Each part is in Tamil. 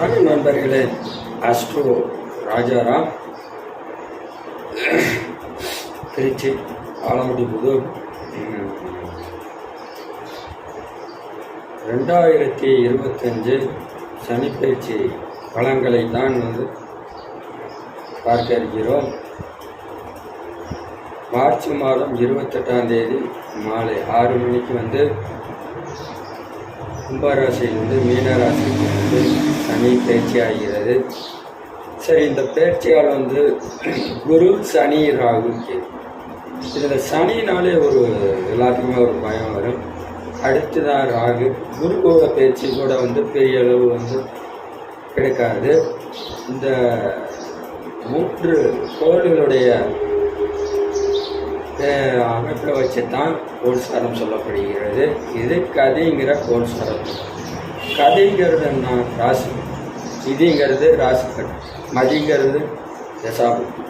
வணக்கம் நண்பர்களே அஸ்ட்ரோ ராஜாராம் திருச்சி ஆலமுடி புதூர் ரெண்டாயிரத்தி இருபத்தஞ்சு சனிப்பயிற்சி பலன்களை தான் வந்து பார்க்க இருக்கிறோம். மார்ச் மாதம் இருபத்தெட்டாம் தேதி மாலை ஆறு மணிக்கு வந்து கும்பராசியிலிருந்து மீனராசிக்கு வந்து சனி பயிற்சி ஆகிறது. சரி இந்த பயிற்சியால் வந்து குரு சனி ராகு இதில் சனினாலே ஒரு எல்லாத்துக்குமே ஒரு பயம் வரும். அடுத்து தான் ராகு குருவோட பயிற்சி கூட வந்து பெரிய அளவு வந்து கிடைக்காது. இந்த மூன்று கோள்களுடைய அமைப்பில் அமைப்பை வச்சு தான் கோல்சாரம் சொல்லப்படுகிறது. இது கதைங்கிற கோல்சாரம் கதைங்கிறது என்ன? ராசி. இதிங்கிறது ராசிக்கட் மதிங்கிறது தசாபுத்தி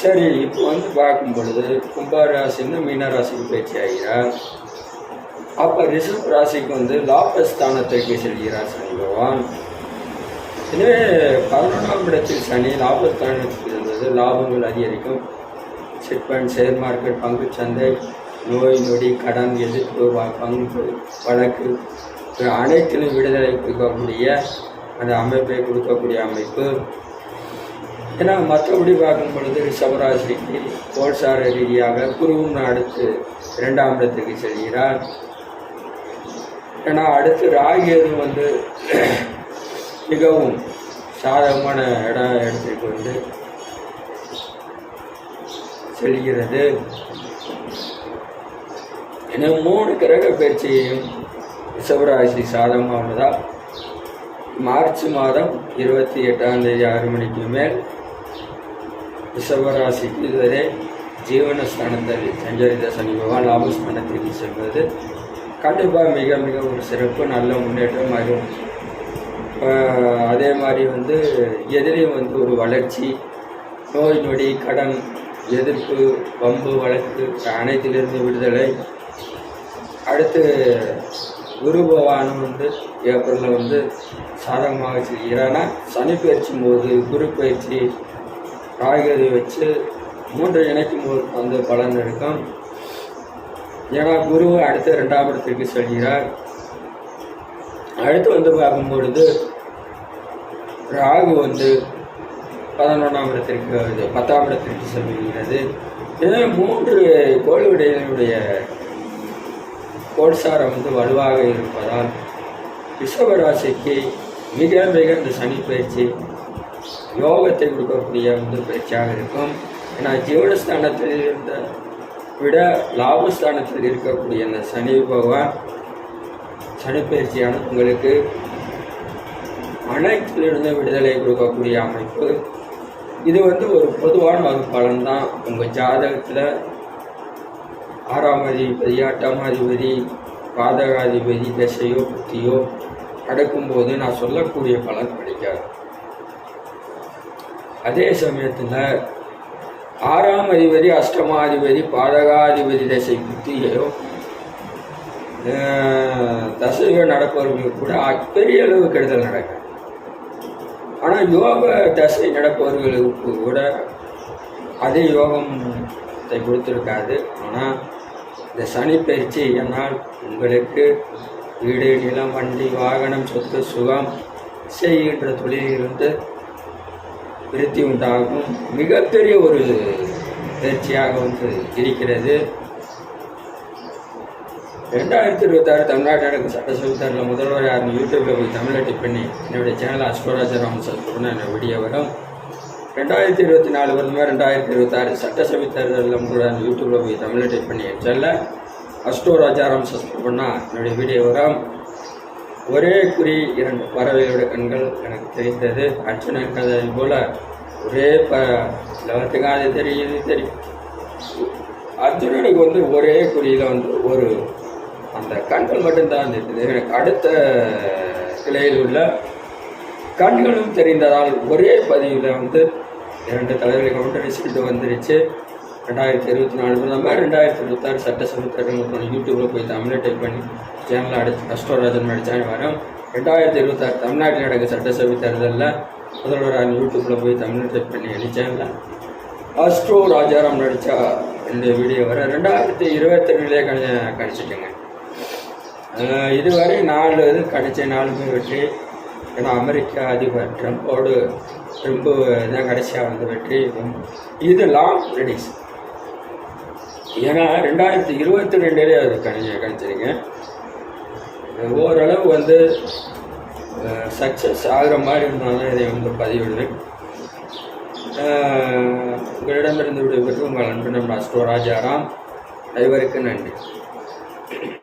சரி இப்போ வந்து பார்க்கும் பொழுது கும்பராசின்னு மீனராசிக்கு பயிற்சி ஆகிறார். அப்போ ரிஷப் ராசிக்கு வந்து லாபஸ்தானத்திற்கு செல்கிறார் சனி பகவான். எனவே பதினொன்றாம் இடத்தில் சனி லாபஸ்தானத்துக்கு இருந்தது லாபங்கள் அதிகரிக்கும். சிட் ஃபண்ட் ஷேர் மார்க்கெட் பங்கு சந்தை நோய் நொடி கடன் எதிர்ப்பு பங்கு வழக்கு அனைத்திலும் விடுதலை கொடுக்கக்கூடிய அந்த அமைப்பை கொடுக்கக்கூடிய அமைப்பு. ஏன்னா மற்றபடி பார்க்கும் பொழுது ரிஷபராசிக்கு கோல்சார ரீதியாக குருவும் அடுத்து இரண்டாம் இடத்துக்கு செல்கிறார். ஏன்னா அடுத்து ராகியது வந்து மிகவும் சாதகமான இடம் இடத்திற்கு வந்து செல்கிறது. என மூணு கிரக பயிற்சியையும் ரிஷபராசி சாதகமாக உள்ளதால் மார்ச் மாதம் இருபத்தி எட்டாம் தேதி ஆறு மணிக்கு மேல் ரிஷபராசிக்கு இதுவரை ஜீவனஸ்தானத்தில் சஞ்சரித்த சனி பகவான் லாபஸ்தானத்திற்கு செல்வது. கண்டிப்பாக மிக மிக ஒரு சிறப்பு நல்ல முன்னேற்றம் ஆகும் அதே மாதிரி வந்து எதிரையும் வந்து ஒரு வளர்ச்சி நோய் நொடி கடன் எதிர்ப்பு வம்பு வழக்கு அனைத்திலிருந்து விடுதலை. அடுத்து குரு பகவானும் வந்து ஏப்ரலில் வந்து சாதகமாக செய்கிறான்னா சனி பயிற்சியும் போது குரு பயிற்சி காய்கறி வச்சு மூன்று இணைக்கும் போது வந்து பலன் இருக்கும். ஏன்னா குரு அடுத்து ரெண்டாம் இடத்திற்கு செல்கிறார். அடுத்து வந்து பார்க்கும் பொழுது ராகு வந்து பதினொன்றாம் இடத்திற்கு பத்தாம் இடத்திற்கு செல்கிறது. எனவே மூன்று கோளுடையனுடைய கோட்சாரம் வந்து வலுவாக இருப்பதால் ரிஷபராசிக்கு மிக மிக இந்த சனி பயிற்சி யோகத்தை கொடுக்கக்கூடிய வந்து பயிற்சியாக இருக்கும். ஏன்னா ஜீவனஸ்தானத்தில் இருந்த விட லாபஸ்தானத்தில் இருக்கக்கூடிய அந்த சனி பகவான் சனி பயிற்சியான உங்களுக்கு அனைத்திலிருந்து விடுதலை கொடுக்கக்கூடிய அமைப்பு. இது வந்து ஒரு பொதுவான ஒரு பலன் தான். உங்கள் ஜாதகத்தில் ஆறாம் அதிபதி எட்டாம் அதிபதி பாதகாதிபதி தசையோ புத்தியோ நடக்கும்போது நான் சொல்லக்கூடிய பலன் கிடைக்காது. அதே சமயத்தில் ஆறாம் அதிபதி அஷ்டமாதிபதி பாதகாதிபதி தசை புத்தியோ தசையோ தசைகள் நடப்பவர்களுக்கு கூட பெரிய அளவு கெடுதல் நடக்கும் ஆனால் யோக தசை நடப்பவர்களுக்கு கூட அதே யோகத்தை கொடுத்துருக்காது. ஆனால் இந்த சனி பயிற்சி என்னால் உங்களுக்கு வீடு நிலம் வண்டி வாகனம் சொத்து சுகம் செய்கின்ற தொழிலிலிருந்து விருத்தி உண்டாகும். மிகப்பெரிய ஒரு பயிற்சியாக வந்து இருக்கிறது. ரெண்டாயிரத்தி இருபத்தாறு தமிழ்நாட்டு எனக்கு சட்டசபைத்தாரில் முதல்வர் யாருன்னு யூடியூப்பில் போய் தமிழை டிப் பண்ணி என்னுடைய சேனல் அஸ்வராஜராமன் சார் என்ன வீடியோ வரும் ரெண்டாயிரத்தி இருபத்தி நாலு வருமா ரெண்டாயிரத்தி இருபத்தாறு சட்டசபை தேர்தலில் அந்த யூடியூப்பில் போய் தமிழை டைப் பண்ணி செல்ல அஸ்டோ ராஜாராம் சப்ஸ்கிரைப் பண்ணால் என்னுடைய வீடியோ வரும். ஒரே குறி இரண்டு பறவையோட கண்கள் எனக்கு தெரிந்தது. அர்ஜுனன் கதை போல ஒரே ப லவத்துக்கு அது தெரியுது தெரியும். அர்ஜுனனுக்கு வந்து ஒரே குறியில் வந்து ஒரு அந்த கண்கள் மட்டும்தான் இருந்தது எனக்கு அடுத்த கிளையில் உள்ள கண்களும் தெரிந்ததால் ஒரே பதிவில் வந்து இரண்டு தலைவர்களை கொண்டு ரிசல்ட் வந்துருச்சு. ரெண்டாயிரத்தி இருபத்தி நாலு பிரதமர் ரெண்டாயிரத்தி இருபத்தாறு சட்டசபை தேர்தல் யூடியூப்பில் போய் தமிழை டைப் பண்ணி சேனலில் அடிச்சு அஸ்டோராஜன் அடித்தாங்க வரும். ரெண்டாயிரத்தி இருபத்தாறு தமிழ்நாட்டில் நடக்க சட்டசபை தேர்தலில் முதல்வராக யூடியூப்பில் போய் தமிழ் டைப் பண்ணி அடித்தாங்க அஸ்ட்ரோ ராஜாராம் நடித்தா இந்த வீடியோ வர ரெண்டாயிரத்தி இருபத்தி ரெண்டுலேயே கணி கணிச்சிட்டேங்க இதுவரை நாலு இது கணிச்ச பேர் வெற்றி. ஏன்னா அமெரிக்க அதிபர் ட்ரம்ப்போடு ட்ரம்ப்பு தான் கடைசியாக வந்து வெற்றி இது லாங் ரெடிஸ். ஏன்னா ரெண்டாயிரத்தி இருபத்தி ரெண்டுலேயே அது கணிஞ்ச கணிச்சிருங்க. ஓரளவு வந்து சக்ஸஸ் ஆகிற மாதிரி இருந்தாலும் இதை வந்து பதிவிடுவேன். உங்களிடமிருந்து விடைபெற்று உங்கள் நண்பன் நம்ம அஸ்டோ ராஜாராம். நன்றி.